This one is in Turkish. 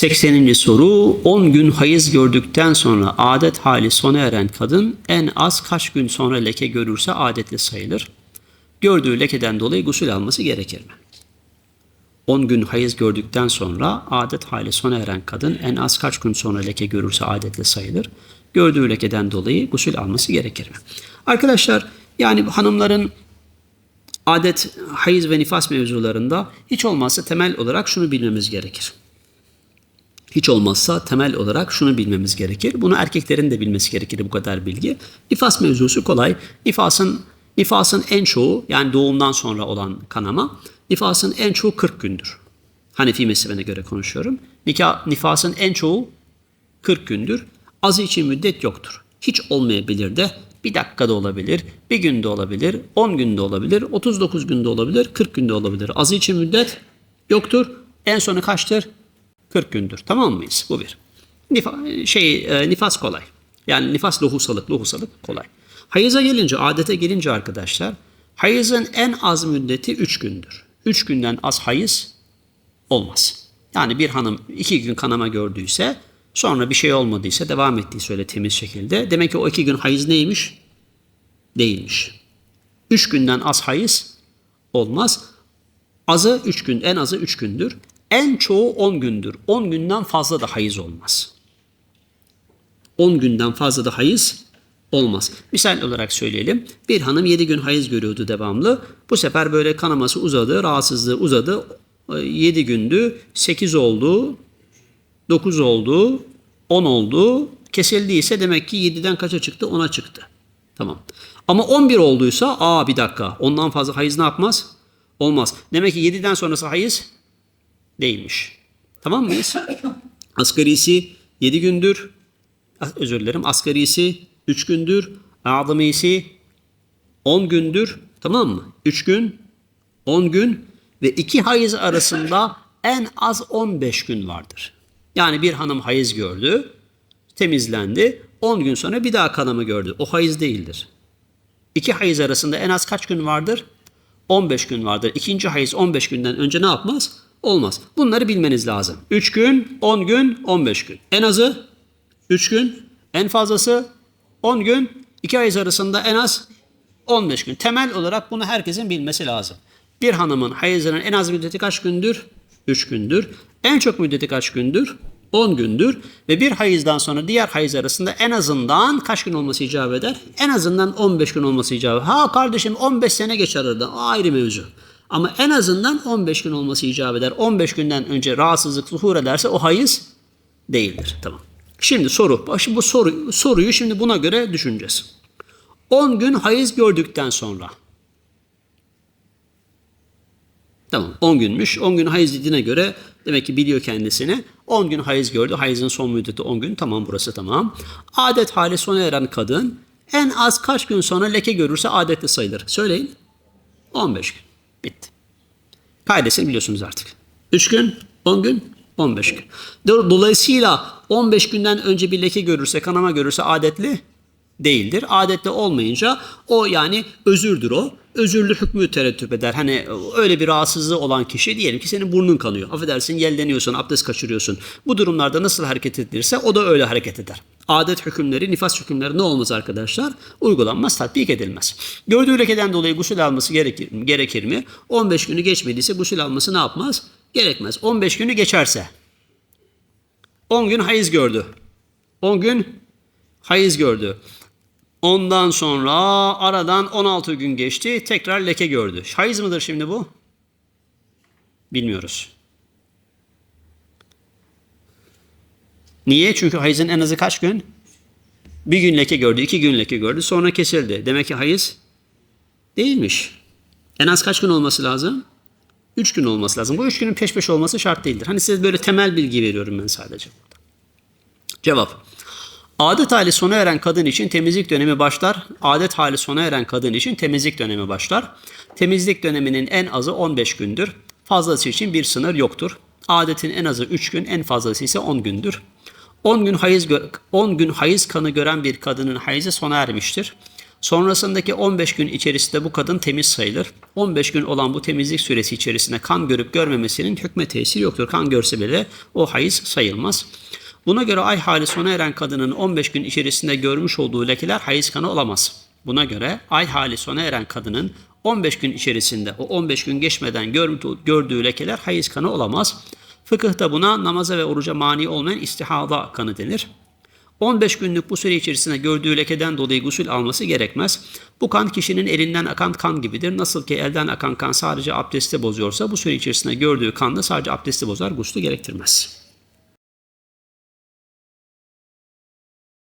80. soru 10 gün hayız gördükten sonra adet hali sona eren kadın en az kaç gün sonra leke görürse adetli sayılır? Gördüğü lekeden dolayı gusül alması gerekir mi? 10 gün hayız gördükten sonra adet hali sona eren kadın en az kaç gün sonra leke görürse adetli sayılır? Gördüğü lekeden dolayı gusül alması gerekir mi? Arkadaşlar yani hanımların adet, hayız ve nifas mevzularında hiç olmazsa temel olarak şunu bilmemiz gerekir. Hiç olmazsa temel olarak şunu bilmemiz gerekir. Bunu erkeklerin de bilmesi gerekir bu kadar bilgi. Nifas mevzusu kolay. Nifasın nifasın en çoğu yani doğumdan sonra olan kanama nifasın en çoğu 40 gündür. Hanefi mezhebine göre konuşuyorum. Nikah, nifasın en çoğu 40 gündür. Azı için müddet yoktur. Hiç olmayabilir de bir dakikada olabilir, bir günde olabilir, 10 günde olabilir, 39 günde olabilir, 40 günde olabilir. Azı için müddet yoktur. En sonu kaçtır? 40 gündür. Tamam mıyız? Bu bir. Nifa- şey e, nifas kolay. Yani nifas lohusalık, lohusalık kolay. Hayıza gelince, adete gelince arkadaşlar, hayızın en az müddeti 3 gündür. 3 günden az hayız olmaz. Yani bir hanım 2 gün kanama gördüyse, sonra bir şey olmadıysa, devam ettiyse öyle temiz şekilde, demek ki o 2 gün hayız neymiş? Değilmiş. 3 günden az hayız olmaz. Azı 3 gün, en azı 3 gündür. En çoğu 10 gündür. 10 günden fazla da hayız olmaz. 10 günden fazla da hayız olmaz. Misal olarak söyleyelim. Bir hanım 7 gün hayız görüyordu devamlı. Bu sefer böyle kanaması uzadı, rahatsızlığı uzadı. 7 gündü, 8 oldu, 9 oldu, 10 oldu. Kesildiyse demek ki 7'den kaça çıktı? 10'a çıktı. Tamam. Ama 11 olduysa aa bir dakika ondan fazla hayız ne yapmaz? Olmaz. Demek ki 7'den sonrası hayız değilmiş. Tamam mıyız? Asgarisi 7 gündür. Özür dilerim. Asgarisi 3 gündür. Azamisi 10 gündür. Tamam mı? 3 gün, 10 gün ve 2 hayız arasında en az 15 gün vardır. Yani bir hanım hayız gördü, temizlendi. 10 gün sonra bir daha kanama gördü. O hayız değildir. İki hayız arasında en az kaç gün vardır? 15 gün vardır. İkinci hayız 15 günden önce ne yapmaz? Olmaz. Bunları bilmeniz lazım. 3 gün, 10 gün, 15 gün. En azı 3 gün, en fazlası 10 gün, 2 hayız arasında en az 15 gün. Temel olarak bunu herkesin bilmesi lazım. Bir hanımın hayızının en az müddeti kaç gündür? 3 gündür. En çok müddeti kaç gündür? 10 gündür ve bir hayızdan sonra diğer hayız arasında en azından kaç gün olması icap eder? En azından 15 gün olması icap eder. Ha kardeşim 15 sene geçer arada. O ayrı mevzu. Ama en azından 15 gün olması icap eder. 15 günden önce rahatsızlık zuhur ederse o hayız değildir. Tamam. Şimdi soru. Şimdi bu soru, soruyu şimdi buna göre düşüneceğiz. 10 gün hayız gördükten sonra Tamam 10 günmüş. 10 gün hayız dediğine göre demek ki biliyor kendisini. 10 gün hayız gördü. Hayızın son müddeti 10 gün. Tamam burası tamam. Adet hali sona eren kadın en az kaç gün sonra leke görürse adetli sayılır. Söyleyin. 15 gün. Bitti. Kaidesini biliyorsunuz artık. 3 gün, 10 gün, 15 gün. Do- Dolayısıyla 15 günden önce bir leke görürse, kanama görürse adetli değildir. Adetli olmayınca o yani özürdür o. Özürlü hükmü terettüp eder. Hani öyle bir rahatsızlığı olan kişi diyelim ki senin burnun kanıyor. Affedersin yelleniyorsun, abdest kaçırıyorsun. Bu durumlarda nasıl hareket edilirse o da öyle hareket eder. Adet hükümleri, nifas hükümleri ne olmaz arkadaşlar? Uygulanmaz, tatbik edilmez. Gördüğü lekeden dolayı gusül alması gerekir, gerekir mi? 15 günü geçmediyse gusül alması ne yapmaz? Gerekmez. 15 günü geçerse 10 gün hayız gördü. 10 gün hayız gördü. Ondan sonra aradan 16 gün geçti. Tekrar leke gördü. Hayız mıdır şimdi bu? Bilmiyoruz. Niye? Çünkü hayızın en azı kaç gün? Bir gün leke gördü, iki gün leke gördü. Sonra kesildi. Demek ki hayız değilmiş. En az kaç gün olması lazım? Üç gün olması lazım. Bu üç günün peş peşe olması şart değildir. Hani size böyle temel bilgi veriyorum ben sadece burada. Cevap. Adet hali sona eren kadın için temizlik dönemi başlar. Adet hali sona eren kadın için temizlik dönemi başlar. Temizlik döneminin en azı 15 gündür. Fazlası için bir sınır yoktur. Adetin en azı 3 gün, en fazlası ise 10 gündür. 10 gün hayız gö- 10 gün hayız kanı gören bir kadının hayızı sona ermiştir. Sonrasındaki 15 gün içerisinde bu kadın temiz sayılır. 15 gün olan bu temizlik süresi içerisinde kan görüp görmemesinin hükme tesiri yoktur. Kan görse bile o hayız sayılmaz. Buna göre ay hali sona eren kadının 15 gün içerisinde görmüş olduğu lekeler hayız kanı olamaz. Buna göre ay hali sona eren kadının 15 gün içerisinde o 15 gün geçmeden gördüğü, lekeler hayız kanı olamaz. Fıkıhta buna namaza ve oruca mani olmayan istihada kanı denir. 15 günlük bu süre içerisinde gördüğü lekeden dolayı gusül alması gerekmez. Bu kan kişinin elinden akan kan gibidir. Nasıl ki elden akan kan sadece abdesti bozuyorsa bu süre içerisinde gördüğü kan da sadece abdesti bozar, guslü gerektirmez.